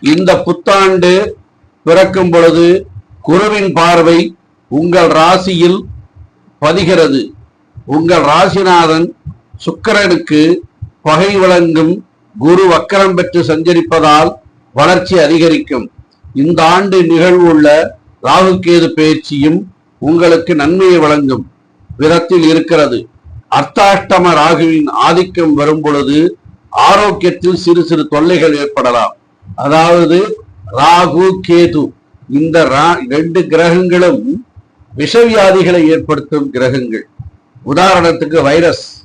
இந்த புத்தாண்டு பிறக்கும் பொழுது குருவின் பார்வை உங்கள் ராசியில் பதிகிறது. உங்கள் ராசிநாதன் சுக்கரனுக்கு பகை வழங்கும் குரு வக்கரம் பெற்று சஞ்சரிப்பதால் வளர்ச்சி அதிகரிக்கும். இந்த ஆண்டு நிகழ்வுள்ள ராகுகேது பயிற்சியும் உங்களுக்கு நன்மையை வழங்கும் விதத்தில் இருக்கிறது. அர்த்தாஷ்டம ராகுவின் ஆதிக்கம் வரும் பொழுது ஆரோக்கியத்தில் சிறு சிறு தொல்லைகள் ஏற்படலாம். அதாவது ராகு கேது. இந்த ரா- ரெண்டு கிரகங்களும் விஷவியாதிகளை ஏற்படுத்தும் கிரகங்கள். உதாரணத்துக்கு வைரஸ்.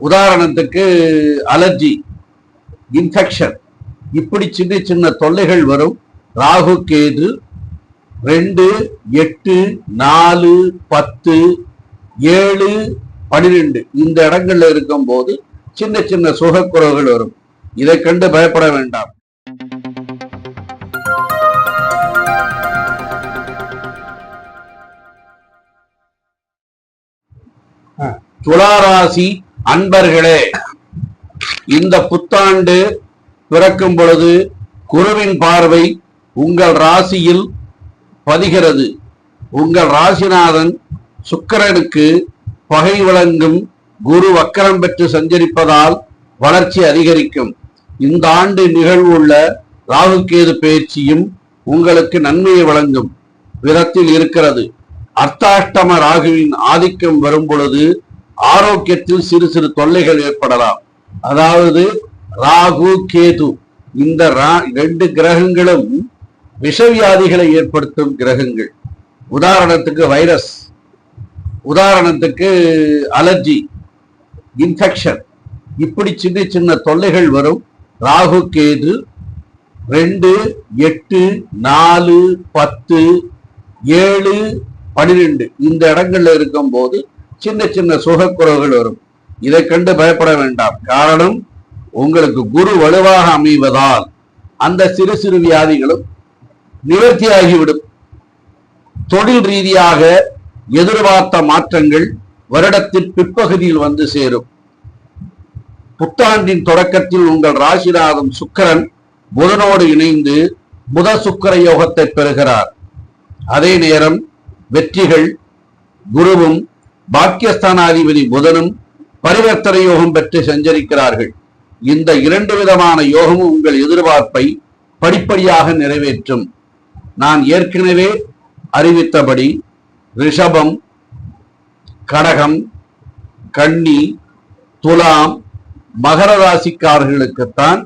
உதாரணத்துக்கு அலர்ஜி இன்ஃபெக்ஷன். இப்படி சின்ன சின்ன தொல்லைகள் வரும். ராகு கேது ரெண்டு எட்டு நாலு பத்து ஏழு பனிரெண்டு. இந்த இடங்கள்ல இருக்கும் போது சின்ன சின்ன சுகக்குறவுகள் வரும். இதை கண்டு பயப்பட வேண்டாம். துளாராசி அன்பர்களே இந்த புத்தாண்டு பிறக்கும் பொழுது குருவின் பார்வை உங்கள் ராசியில் பதிகிறது. உங்கள் ராசிநாதன் சுக்கரனுக்கு பகை வழங்கும் குரு வக்கரம் பெற்று சஞ்சரிப்பதால் வளர்ச்சி அதிகரிக்கும். இந்த ஆண்டு நிகழ்வுள்ள ராகுகேது பயிற்சியும் உங்களுக்கு நன்மையை வழங்கும் விதத்தில் இருக்கிறது. அர்த்தாஷ்டம ராகுவின் ஆதிக்கம் வரும் பொழுது ஆரோக்கியத்தில் சிறு சிறு தொல்லைகள் ஏற்படலாம். அதாவது ராகு கேது இந்த ரா- ரெண்டு கிரகங்களும் விஷவியாதிகளை ஏற்படுத்தும் கிரகங்கள். உதாரணத்துக்கு வைரஸ் உதாரணத்துக்கு அலர்ஜி இன்ஃபெக்ஷன். இப்படி சின்ன சின்ன தொல்லைகள் வரும். ராகு கேது ரெண்டு எட்டு நாலு பத்து ஏழு பனிரெண்டு. இந்த இடங்கள்ல இருக்கும் போது சின்ன சின்ன சுகக்குறவுகள் வரும். இதை கண்டு பயப்பட வேண்டாம். காரணம் உங்களுக்கு குரு வலுவாக அமைவதால் அந்த சிறு சிறு வியாதிகளும் நிவர்த்தியாகிவிடும். தொழில் ரீதியாக எதிர்பார்த்த மாற்றங்கள் வருடத்தின் பிற்பகுதியில் வந்து சேரும். புத்தாண்டின் தொடக்கத்தில் உங்கள் ராசிநாதன் சுக்கரன் புதனோடு இணைந்து புத சுக்கர யோகத்தை பெறுகிறார். அதே நேரம் வெற்றிகள் குருவும் பாக்கியஸ்தானாதிபதி புதனும் பரிவர்த்தனை யோகம் பெற்று சஞ்சரிக்கிறார்கள். இந்த இரண்டு விதமான யோகமும் உங்கள் எதிர்பார்ப்பை படிப்படியாக நிறைவேற்றும். நான் ஏற்கனவே அறிவித்தபடி ரிஷபம் கடகம் கன்னி துலாம் மகர ராசிக்காரர்களுக்குத்தான்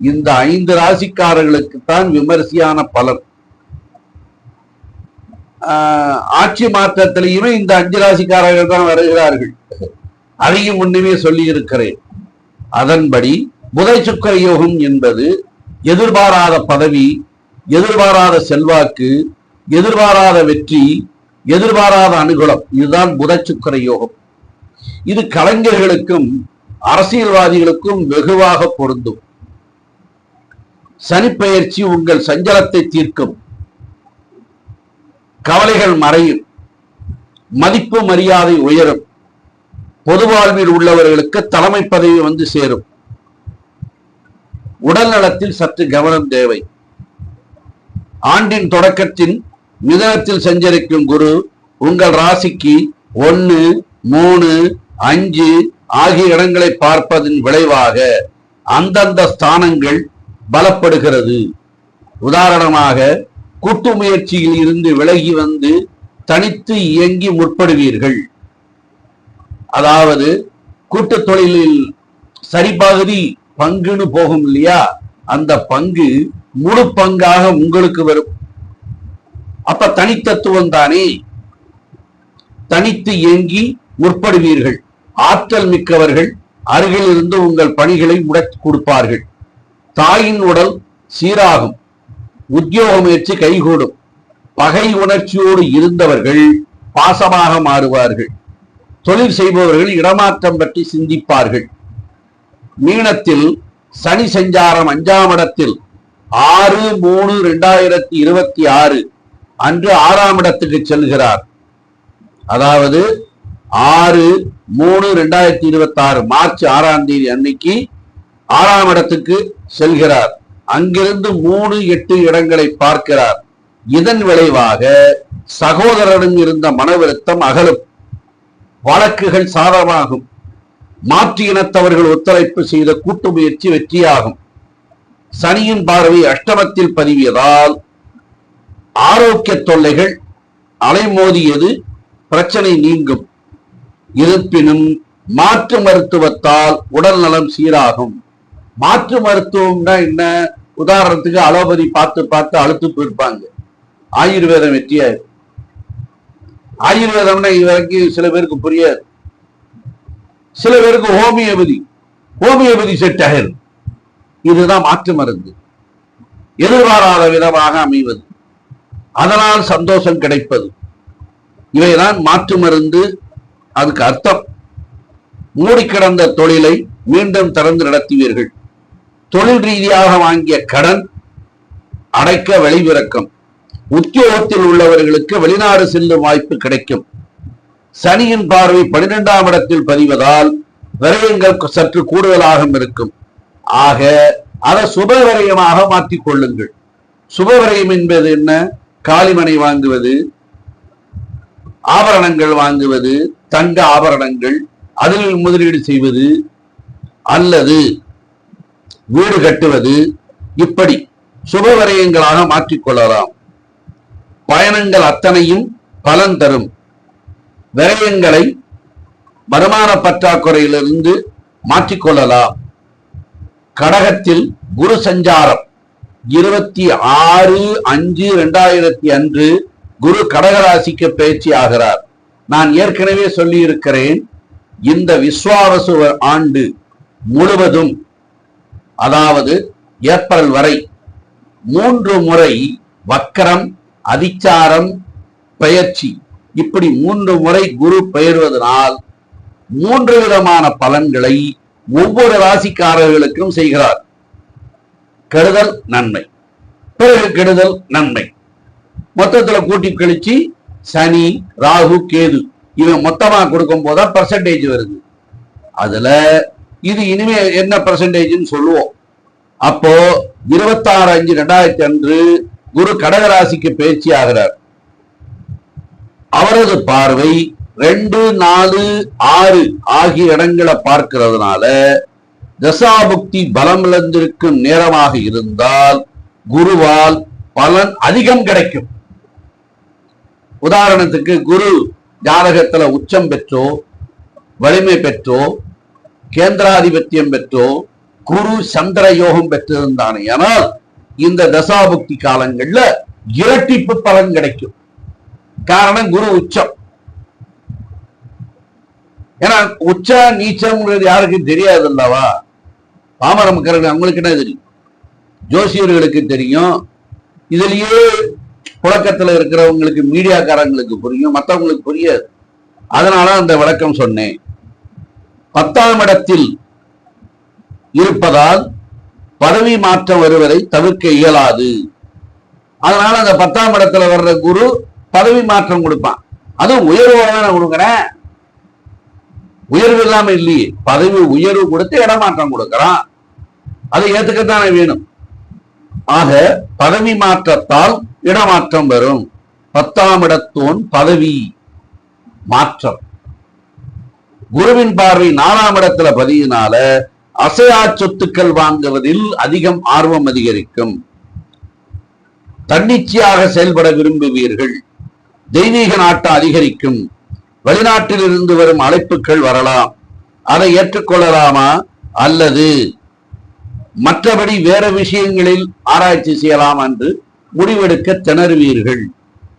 இந்த ஐந்து ராசிக்காரர்களுக்குத்தான் விமரிசையான பலன். ஆட்சி மாற்றத்திலையுமே இந்த அஞ்சு ராசிக்காரர்கள் தான் வருகிறார்கள். அதையும் முன்னுமே சொல்லி இருக்கிறேன் அதன்படி புதை சுக்கர யோகம் என்பது எதிர்பாராத பதவி எதிர்பாராத செல்வாக்கு எதிர்பாராத வெற்றி எதிர்பாராத அனுகூலம். இதுதான் புத சுக்கர யோகம். இது கலைஞர்களுக்கும் அரசியல்வாதிகளுக்கும் வெகுவாக பொருந்தும். சனிப்பெயர்ச்சி உங்கள் சஞ்சலத்தை தீர்க்கும். கவலைகள் மறையும். மதிப்பு மரியாதை உயரும். பொது வாழ்வில் உள்ளவர்களுக்கு தலைமை பதவி வந்து சேரும். உடல் நலத்தில் சற்று கவனம் தேவை. ஆண்டின் தொடக்கத்தின் மிதனத்தில் சஞ்சரிக்கும் குரு உங்கள் ராசிக்கு ஒன்னு மூணு அஞ்சு ஆகிய இடங்களை பார்ப்பதன் விளைவாக அந்தந்த ஸ்தானங்கள் பலப்படுகிறது. உதாரணமாக கூட்டு முயற்சியில் இருந்து விலகி வந்து தனித்து இயங்கி முற்படுவீர்கள். அதாவது கூட்டு தொழிலில் சரிபகுதி பங்குன்னு போகும் இல்லையா? அந்த பங்கு முழு பங்காக உங்களுக்கு வரும். அப்ப தனித்தத்துவம் தானே? தனித்து இயங்கி முற்படுவீர்கள். ஆற்றல் மிக்கவர்கள் அருகில் இருந்து உங்கள் பணிகளை முடக்கி கொடுப்பார்கள். தாயின் உடல் சீராகும். உத்தியோக முயற்சி கைகூடும். பகை உணர்ச்சியோடு இருந்தவர்கள் பாசமாக மாறுவார்கள். தொழில் செய்பவர்கள் இடமாற்றம் பற்றி சிந்திப்பார்கள். மீனத்தில் சனி சஞ்சாரம் அஞ்சாம் இடத்தில் ஆறு மூணு ரெண்டாயிரத்தி இருபத்தி ஆறு அன்று ஆறாம் இடத்துக்கு செல்கிறார். அதாவது ஆறு மூணு ரெண்டாயிரத்தி இருபத்தி ஆறு மார்ச் ஆறாம் தேதி அன்னைக்கு ஆறாம் இடத்துக்கு செல்கிறார். அங்கிருந்து மூணு எட்டு இடங்களை பார்க்கிறார். இதன் விளைவாக சகோதரனும் இருந்த மனவருத்தம் அகலும். வழக்குகள் சாதகமாகும். மாற்று இனத்தவர்கள் ஒத்துழைப்பு செய்த கூட்டு முயற்சி வெற்றியாகும். சனியின் பார்வை அஷ்டமத்தில் பதிவியதால் ஆரோக்கிய தொல்லைகள் அலைமோதியது பிரச்சனை நீங்கும். இருப்பினும் மாற்று மருத்துவத்தால் உடல் நலம் சீராகும். மாற்று மருத்துவம்னா என்ன? உதாரணத்துக்கு அலோபதி பார்த்து பார்த்து அழுத்து போயிருப்பாங்க. ஆயுர்வேதம் வெற்றியாரு ஆயுர்வேதம்னா இது வரைக்கும் சில பேருக்கு புரியாது. சில பேருக்கு ஹோமியோபதி ஹோமியோபதி செட் ஆயிரும் இதுதான் மாற்று மருந்து. எதிர்பாராத விதமாக அமைவது. அதனால் சந்தோஷம் கிடைப்பது. இவைதான் மாற்று மருந்து. அதுக்கு அர்த்தம். மூடி கிடந்த தொழிலை மீண்டும் திறந்து நடத்துவீர்கள். தொழில் ரீதியாக வாங்கிய கடன் அடைக்க வெளிவிறக்கம் உத்தியோகத்தில் உள்ளவர்களுக்கு வெளிநாடு செல்லும் வாய்ப்பு கிடைக்கும். சனியின் பார்வை பனிரெண்டாம் இடத்தில் பதிவதால் விரயங்கள் சற்று கூடுதலாக இருக்கும். ஆக அதை சுபவிரயமாக மாற்றிக் கொள்ளுங்கள். சுபவிரயம் என்பது என்ன? காளிமனை வாங்குவது ஆபரணங்கள் வாங்குவது தங்க ஆபரணங்கள் அதில் முதலீடு செய்வது அல்லது வீடு கட்டுவது இப்படி சுப விரயங்களாக மாற்றிக்கொள்ளலாம். பயணங்கள் அத்தனையும் பலன் தரும். விரயங்களை வருமான பற்றாக்குறையிலிருந்து மாற்றிக்கொள்ளலாம். கடகத்தில் குரு சஞ்சாரம். இருபத்தி ஆறு அஞ்சு இரண்டாயிரத்தி அன்று குரு கடகராசிக்கு பயிற்சி ஆகிறார். நான் ஏற்கனவே சொல்லியிருக்கிறேன் இந்த விஸ்வாவசு ஆண்டு முழுவதும் அதாவது ஏப்ரல் வரை மூன்று முறை வக்கரம் அதிச்சாரம் பெயர்ச்சி. இப்படி மூன்று முறை குரு பெயர்வதனால் மூன்று விதமான பலன்களை ஒவ்வொரு ராசிக்காரர்களுக்கும் செய்கிறார். கெடுதல் நன்மை. பிறகு கெடுதல் நன்மை. மொத்தத்துல கூட்டி கழிச்சு சனி ராகு கேது இவன் மொத்தமா கொடுக்கும் போதா பர்சன்டேஜ் வருது. அதுல இது இனிமே என்ன பர்சன்டேஜ்னு சொல்லுவோம். அப்போ இருபத்தாறு அஞ்சு ரெண்டாயிரத்தி அன்று குரு கடகராசிக்கு பேச்சு ஆகிறார். அவரது பார்வை ரெண்டு நாலு ஆறு ஆகிய இடங்களை பார்க்கிறதுனால தசாபுக்தி பலம் இழந்திருக்கும் நேரமாக இருந்தால் குருவால் பலன் அதிகம் கிடைக்கும். உதாரணத்துக்கு குரு ஜாதகத்துல உச்சம் பெற்றோ வலிமை பெற்றோ கேந்திராதிபத்தியம் பெற்றோ குரு சந்திர யோகம் பெற்றிருந்தானே. ஆனால் இந்த தசாபுக்தி காலங்கள்ல இரட்டிப்பு பலன் கிடைக்கும். காரணம் குரு உச்சம். ஏன்னா உச்ச நீச்சம்ங்கிறது யாருக்கும் தெரியாது அல்லவா பாமர மக்களுக்கு அவங்களுக்கு என்ன தெரியும்? ஜோசியர்களுக்கு தெரியும். இதுலயே புழக்கத்துல இருக்கிறவங்களுக்கு மீடியாக்காரங்களுக்கு புரியும் மற்றவங்களுக்கு புரியாது. அதனால அந்த விளக்கம் சொன்னேன். பத்தாம் இடத்தில் இருப்பதால் பதவி மாற்றம் வருவதை தவிர்க்க இயலாது. அதனால அந்த பத்தாம் இடத்துல வர்ற குரு பதவி மாற்றம் கொடுப்பான். அதுவும் உயர்வு நான் கொடுக்குறேன். உயர்வு இல்லாம இல்லையே. பதவி உயர்வு கொடுத்து இடமாற்றம் கொடுக்கறான். அதை ஏத்துக்கத்தானே வேணும். ஆக பதவி மாற்றத்தால் இடமாற்றம் வரும். பத்தாம் இடத்தோன் பதவி மாற்றம். குருவின் பார்வை நாலாம் இடத்துல பதியினால அசையா சொத்துக்கள் வாங்குவதில் அதிகம் ஆர்வம் அதிகரிக்கும். தன்னிச்சையாக செயல்பட விரும்புவீர்கள். தெய்வீக நாட்டம் அதிகரிக்கும். வெளிநாட்டில் இருந்து வரும் அழைப்புகள் வரலாம். அதை ஏற்றுக்கொள்ளலாமா? அல்லது மற்றபடி வேற விஷயங்களில் ஆராய்ச்சி செய்யலாம் என்று முடிவெடுக்க திணறுவீர்கள்.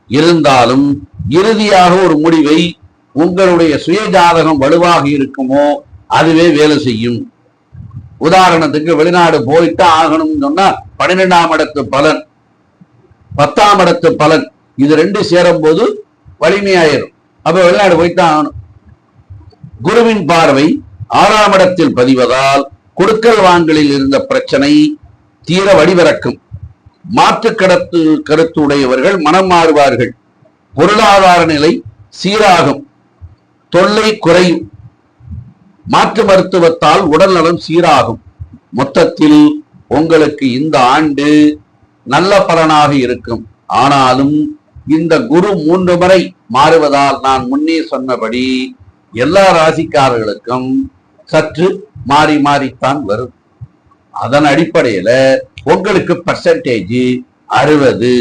இருந்தாலும் இறுதியாக ஒரு முடிவை உங்களுடைய சுய ஜாதகம் வலுவாக இருக்குமோ அதுவே வேலை செய்யும். உதாரணத்துக்கு வெளிநாடு போயிட்டு ஆகணும்னு சொன்னா பன்னிரெண்டாம் இடத்து பலன் பத்தாம் இடத்து பலன் இது ரெண்டு சேரும் போது வலிமையாயிரும் அப்ப வெளிநாடு போயிட்டு ஆகணும். குருவின் பார்வை ஆறாம் இடத்தில் பதிவதால் கொடுக்கல் வாங்கலில் இருந்த பிரச்சனை தீர வடிவிறக்கும் மாற்று கடத்து கருத்து உடையவர்கள் மனம் மாறுவார்கள். பொருளாதார நிலை சீராகும். தொல்லை குறையும் மாற்று மருத்துவத்தால் உடல் நலம் சீராகும். மொத்தத்தில் உங்களுக்கு இந்த ஆண்டு நல்ல பலனாக இருக்கும். ஆனாலும் இந்த குரு மூன்று முறை மாறுவதால் நான் முன்னே சொன்னபடி எல்லா ராசிக்காரர்களுக்கும் சற்று மாறி மாறித்தான் வரும். அதன் அடிப்படையில உங்களுக்கு பர்சன்டேஜ் அறுபது